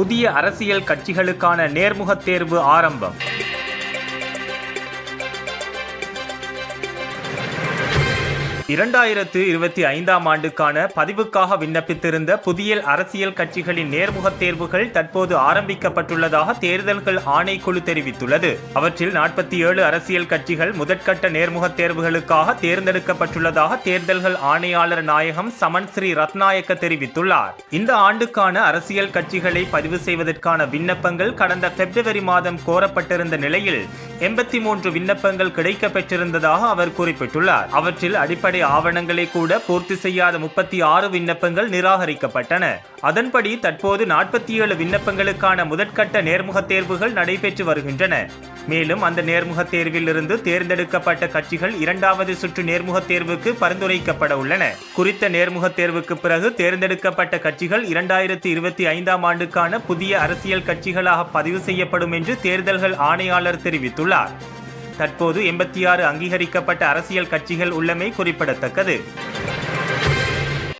புதிய அரசியல் கட்சிகளுக்கான நேர்முகத் தேர்வு ஆரம்பம். இரண்டாயிரத்து இருபத்தி ஐந்தாம் ஆண்டுக்கான பதிவுக்காக விண்ணப்பித்திருந்த புதிய அரசியல் கட்சிகளின் நேர்முகத் தேர்வுகள் தற்போது ஆரம்பிக்கப்பட்டுள்ளதாக தேர்தல்கள் ஆணைக்குழு தெரிவித்துள்ளது. அவற்றில் நாற்பத்தி ஏழு அரசியல் கட்சிகள் முதற்கட்ட நேர்முகத் தேர்வுகளுக்காக தேர்ந்தெடுக்கப்பட்டுள்ளதாக தேர்தல்கள் ஆணையாளர் நாயகம் சமன் ஸ்ரீ ரத்நாயக்க தெரிவித்துள்ளார். இந்த ஆண்டுக்கான அரசியல் கட்சிகளை பதிவு செய்வதற்கான விண்ணப்பங்கள் கடந்த பிப்ரவரி மாதம் கோரப்பட்டிருந்த நிலையில் எண்பத்தி மூன்று விண்ணப்பங்கள் கிடைக்கப் பெற்றிருந்ததாக அவர் குறிப்பிட்டுள்ளார். அவற்றில் அடிப்படை அடிப்படை ஆவணங்களை கூட பூர்த்தி செய்யாத முப்பத்தி ஆறு விண்ணப்பங்கள் நிராகரிக்கப்பட்டன. அதன்படி தற்போது நாற்பத்தி ஏழு விண்ணப்பங்களுக்கான முதற்கட்ட நேர்முகத் தேர்வுகள் நடைபெற்று வருகின்றன. மேலும் அந்த நேர்முகத் தேர்வில் இருந்து தேர்ந்தெடுக்கப்பட்ட கட்சிகள் இரண்டாவது சுற்று நேர்முகத் தேர்வுக்கு பரிந்துரைக்கப்பட உள்ளன. குறித்த நேர்முகத் தேர்வுக்கு பிறகு தேர்ந்தெடுக்கப்பட்ட கட்சிகள் இரண்டாயிரத்தி இருபத்தி ஐந்தாம் ஆண்டுக்கான புதிய அரசியல் கட்சிகளாக பதிவு செய்யப்படும் என்று தேர்தல்கள் ஆணையாளர் தெரிவித்துள்ளார். தற்போது எண்பத்தி ஆறு அங்கீகரிக்கப்பட்ட அரசியல் கட்சிகள் உள்ளமை குறிப்பிடத்தக்கது.